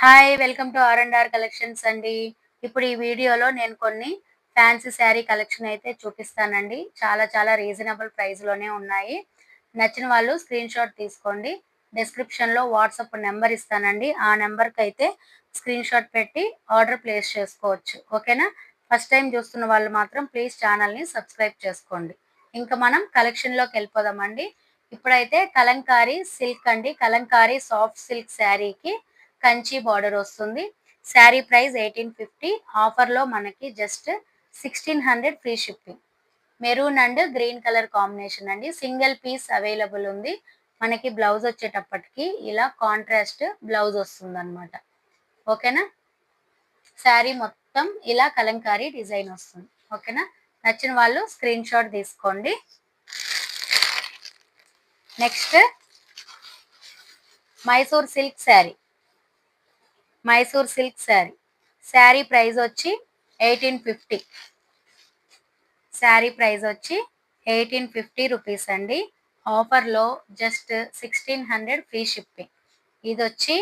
Hi welcome to R and R collections అండి. ఇప్పుడు ఈ వీడియోలో నేను కొన్ని ఫ్యాన్సీ శారీ కలెక్షన్ అయితే చూపిస్తానండి. చాలా చాలా రీజనబుల్ ప్రైస్లోనే ఉన్నాయి. నచ్చిన వాళ్ళు స్క్రీన్ షాట్ తీసుకోండి. డిస్క్రిప్షన్లో వాట్సాప్ నెంబర్ ఇస్తానండి. ఆ నెంబర్కి అయితే స్క్రీన్ షాట్ పెట్టి ఆర్డర్ ప్లేస్ చేసుకోవచ్చు. ఓకేనా ఫస్ట్ టైం చూస్తున్న వాళ్ళు మాత్రం ప్లీజ్ ఛానల్ని సబ్స్క్రైబ్ చేసుకోండి. ఇంకా మనం కలెక్షన్లోకి వెళ్ళిపోదామండి. ఇప్పుడైతే కలంకారీ సిల్క్ అండి. కలంకారీ సాఫ్ట్ సిల్క్ శారీకి కంచి బార్డర్ వస్తుంది. శారీ ప్రైస్ ఎయిటీన్ ఫిఫ్టీ ఆఫర్లో మనకి just sixteen hundred free shipping maroon and green colour combination అండి. సింగిల్ పీస్ అవైలబుల్ ఉంది. మనకి బ్లౌజ్ వచ్చేటప్పటికి ఇలా కాంట్రాస్ట్ బ్లౌజ్ వస్తుంది అనమాట ఓకేనా శారీ మొత్తం ఇలా కలంకారీ డిజైన్ వస్తుంది. ఓకేనా నచ్చిన వాళ్ళు స్క్రీన్ షాట్ తీసుకోండి. Next Mysore silk sari Mysore silk sari. Sari price వచ్చి ఎయిటీన్ ఫిఫ్టీ. శారీ ప్రైస్ వచ్చి ఎయిటీన్ ఫిఫ్టీ రూపీస్ అండి. ఆఫర్లో just sixteen hundred free shipping. ఇది వచ్చి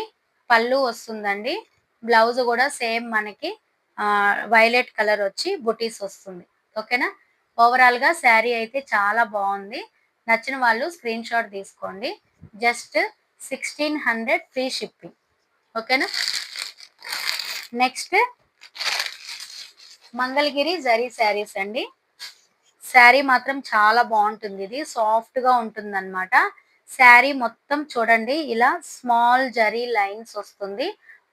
పళ్ళు వస్తుందండి. బ్లౌజ్ కూడా సేమ్ మనకి వైలెట్ కలర్ వచ్చి బుటీస్ వస్తుంది. ఓకేనా? ఓవరాల్గా శారీ అయితే చాలా బాగుంది. నచ్చిన వాళ్ళు స్క్రీన్ షాట్ తీసుకోండి. Just sixteen hundred free shipping. ఓకేనా? నెక్స్ట్ మంగళగిరి జరీ శారీస్ అండి. శారీ మాత్రం చాలా బాగుంటుంది. ఇది సాఫ్ట్గా ఉంటుంది అనమాట శారీ మొత్తం చూడండి ఇలా స్మాల్ జరీ లైన్స్ వస్తుంది.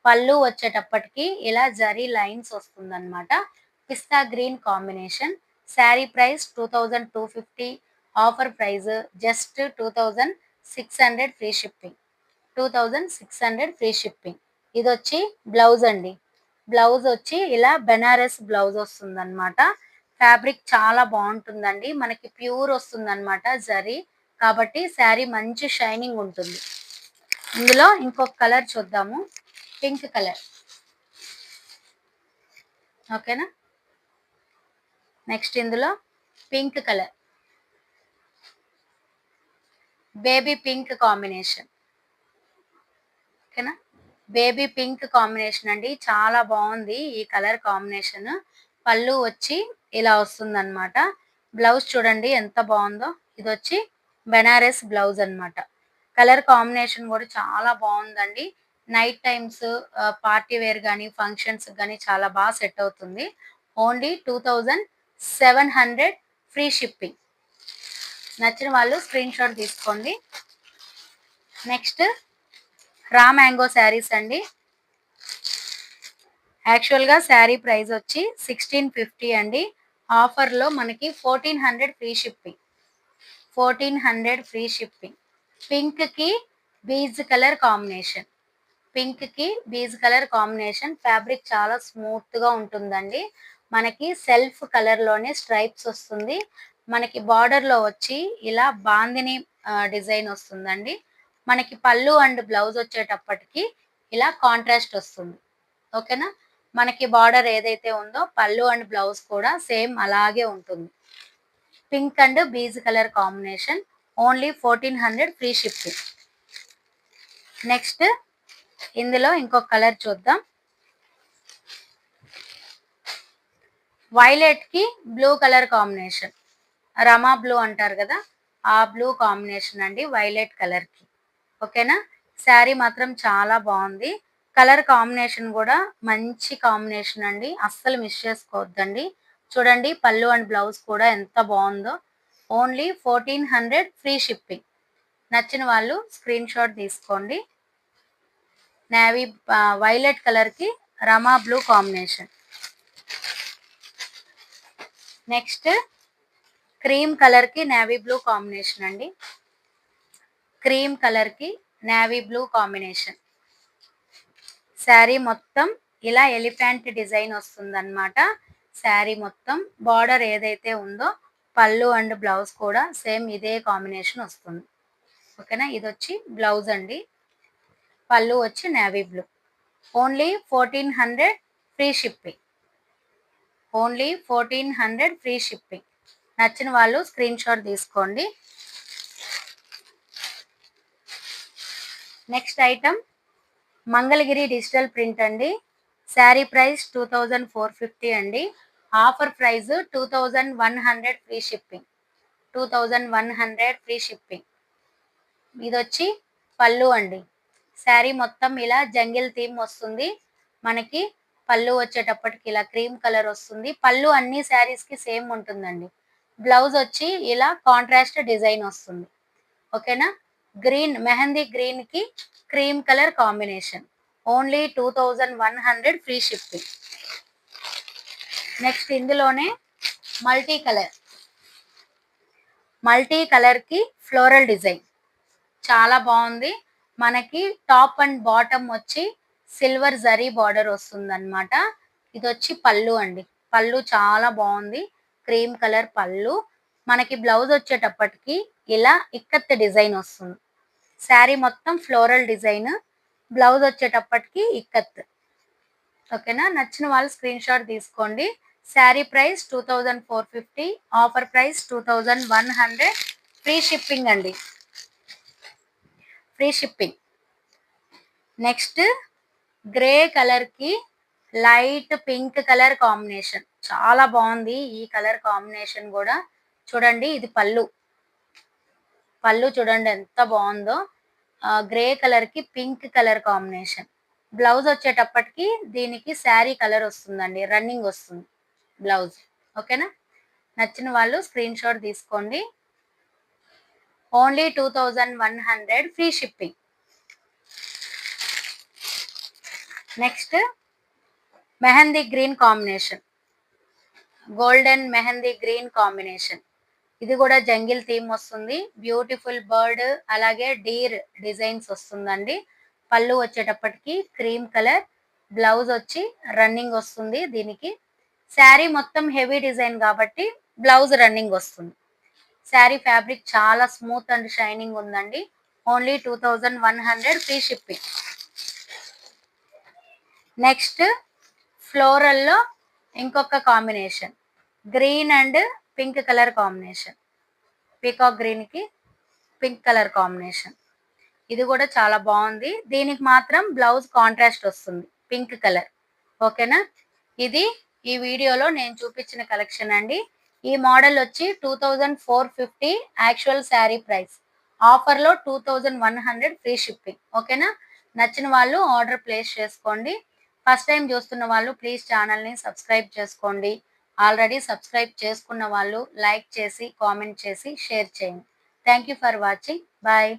పళ్ళు వచ్చేటప్పటికి ఇలా జరీ లైన్స్ వస్తుంది అనమాట పిస్తా green combination. Sari price two thousand two fifty. Offer price just two thousand six hundred free shipping. Two thousand six hundred free shipping. ఇది వచ్చి బ్లౌజ్ అండి. బ్లౌజ్ వచ్చి ఇలా బెనారస్ బ్లౌజ్ వస్తుంది అనమాట ఫ్యాబ్రిక్ చాలా బాగుంటుందండి. మనకి ప్యూర్ వస్తుంది అనమాట జరీ. కాబట్టి శారీ మంచి షైనింగ్ ఉంటుంది. ఇందులో ఇంకొక కలర్ చూద్దాము. Pink colour. ఓకేనా? నెక్స్ట్ ఇందులో pink colour. Baby pink combination. ఓకేనా? బేబీ పింక్ కాంబినేషన్ అండి. చాలా బాగుంది ఈ కలర్ కాంబినేషన్. పళ్ళు వచ్చి ఇలా వస్తుంది అనమాట బ్లౌజ్ చూడండి ఎంత బాగుందో. ఇది వచ్చి బెనారస్ బ్లౌజ్ అనమాట కలర్ కాంబినేషన్ కూడా చాలా బాగుందండి. నైట్ టైమ్స్ పార్టీ వేర్ కానీ ఫంక్షన్స్ కానీ చాలా బాగా సెట్ అవుతుంది. Only two thousand seven hundred free shipping. నచ్చిన వాళ్ళు స్క్రీన్ షాట్ తీసుకోండి. నెక్స్ట్ రా మ్యాంగో శారీస్ అండి. యాక్చువల్గా శారీ ప్రైస్ వచ్చి సిక్స్టీన్ ఫిఫ్టీ అండి. ఆఫర్లో మనకి fourteen hundred free shipping fourteen hundred free shipping పింక్కి బీజ్ కలర్ కాంబినేషన్ పింక్కి బీజ్ కలర్ కాంబినేషన్ ఫ్యాబ్రిక్ చాలా స్మూత్గా ఉంటుందండి. మనకి సెల్ఫ్ కలర్లోనే స్ట్రైప్స్ వస్తుంది. మనకి బార్డర్లో వచ్చి ఇలా బాందిని డిజైన్ వస్తుందండి. మనకి పళ్ళు అండ్ బ్లౌజ్ వచ్చేటప్పటికి ఇలా కాంట్రాస్ట్ వస్తుంది. ఓకేనా? మనకి బార్డర్ ఏదైతే ఉందో పళ్ళు అండ్ బ్లౌజ్ కూడా సేమ్ అలాగే ఉంటుంది. Pink and beige colour combination only fourteen hundred free shipping. Next ఇందులో ఇంకొక కలర్ చూద్దాం. వైలెట్కి blue colour combination. Rama blue అంటారు కదా? ఆ బ్లూ కాంబినేషన్ అండి వైలెట్ కలర్కి. ఓకేనా? శారీ మాత్రం చాలా బాగుంది. కలర్ కాంబినేషన్ కూడా మంచి కాంబినేషన్ అండి. అస్సలు మిస్ చేసుకోవద్దండి. చూడండి పళ్ళు అండ్ బ్లౌజ్ కూడా ఎంత బాగుందో. Only fourteen hundred free shipping. నచ్చిన వాళ్ళు స్క్రీన్ షాట్ తీసుకోండి. నేవీ వైలెట్ కలర్కి Rama blue combination. Next cream కలర్కి నేవీ బ్లూ కాంబినేషన్ అండి. క్రీమ్ కలర్కి నావీ బ్లూ కాంబినేషన్. శారీ మొత్తం ఇలా ఎలిఫెంట్ డిజైన్ వస్తుందన్నమాట. శారీ మొత్తం బార్డర్ ఏదైతే ఉందో పళ్ళు అండ్ బ్లౌజ్ కూడా సేమ్ ఇదే కాంబినేషన్ వస్తుంది. ఓకేనా? ఇది వచ్చి బ్లౌజ్ అండి. పళ్ళు వచ్చి navy blue. Only fourteen hundred free shipping. Only fourteen hundred free shipping. నచ్చిన వాళ్ళు స్క్రీన్ షాట్ తీసుకోండి. Next item Mangalagiri digital print అండి. Sari price two thousand four fifty అండి. Offer price two thousand one hundred free shipping. Two thousand one hundred free shipping. ఇది వచ్చి పళ్ళు అండి. శారీ మొత్తం ఇలా జంగిల్ థీమ్ వస్తుంది. మనకి పళ్ళు వచ్చేటప్పటికి ఇలా క్రీమ్ కలర్ వస్తుంది. పళ్ళు అన్ని శారీస్కి సేమ్ ఉంటుందండి. బ్లౌజ్ వచ్చి ఇలా కాంట్రాస్ట్ డిజైన్ వస్తుంది. ఓకేనా? గ్రీన్ మెహందీ గ్రీన్కి cream colour combination. Only two thousand one hundred free shipping. Next ఇందులోనే మల్టీ కలర్. మల్టీ కలర్కి ఫ్లోరల్ డిజైన్. చాలా బాగుంది. మనకి టాప్ అండ్ బాటమ్ వచ్చి సిల్వర్ జరీ బార్డర్ వస్తుందన్నమాట. ఇది వచ్చి పళ్ళు అండి. పళ్ళు చాలా బాగుంది. క్రీమ్ కలర్ పళ్ళు. మనకి బ్లౌజ్ వచ్చేటప్పటికి ఇలా ఇక్కత్ డిజైన్ వస్తుంది. శారీ మొత్తం ఫ్లోరల్ డిజైన్ బ్లౌజ్ వచ్చేటప్పటికి ఇక్కత్. ఓకేనా? నచ్చిన వాళ్ళు స్క్రీన్ షాట్ తీసుకోండి. Sari price two thousand four fifty offer price two thousand one hundred. Free shipping అండి. Free shipping. నెక్స్ట్ గ్రే కలర్కి లైట్ పింక్ కలర్ కాంబినేషన్. చాలా బాగుంది ఈ కలర్ కాంబినేషన్ కూడా. చూడండి ఇది పళ్ళు. పళ్ళు చూడండి ఎంత బాగుందో. గ్రే కలర్కి పింక్ కలర్ కాంబినేషన్. బ్లౌజ్ వచ్చేటప్పటికి దీనికి శారీ కలర్ వస్తుందండి. రన్నింగ్ వస్తుంది బ్లౌజ్. ఓకేనా? నచ్చిన వాళ్ళు స్క్రీన్ షాట్ తీసుకోండి. Only two thousand one hundred free shipping. Next mehndi green combination. Golden mehndi green combination. ఇది కూడా జంగిల్ థీమ్ వస్తుంది. బ్యూటిఫుల్ బర్డ్ అలాగే డీర్ డిజైన్స్ వస్తుందండి. పళ్ళు వచ్చేటప్పటికి క్రీమ్ కలర్ బ్లౌజ్ వచ్చి రన్నింగ్ వస్తుంది దీనికి. శారీ మొత్తం హెవీ డిజైన్ కాబట్టి బ్లౌజ్ రన్నింగ్ వస్తుంది. శారీ ఫ్యాబ్రిక్ చాలా స్మూత్ అండ్ షైనింగ్ ఉందండి. Only two thousand one hundred free shipping. Next ఫ్లోరల్లో ఇంకొక combination. Green and pink colour combination. Peacock గ్రీన్కి పింక్ కలర్ కాంబినేషన్. ఇది కూడా చాలా బాగుంది. దీనికి మాత్రం బ్లౌజ్ కాంట్రాస్ట్ వస్తుంది. Pink colour. ఓకేనా? ఇది ఈ వీడియోలో నేను చూపించిన కలెక్షన్ అండి. ఈ మోడల్ వచ్చి two thousand four fifty actual sari price. ఆఫర్లో two thousand one hundred free shipping. ఓకేనా? నచ్చిన వాళ్ళు ఆర్డర్ ప్లేస్ చేసుకోండి. ఫస్ట్ టైం చూస్తున్న వాళ్ళు ప్లీజ్ ఛానల్ని సబ్స్క్రైబ్ చేసుకోండి. ఆల్రెడీ సబ్స్క్రైబ్ చేసుకున్న వాళ్ళు లైక్ చేసి కామెంట్ చేసి షేర్ చేయండి. Thank you for watching bye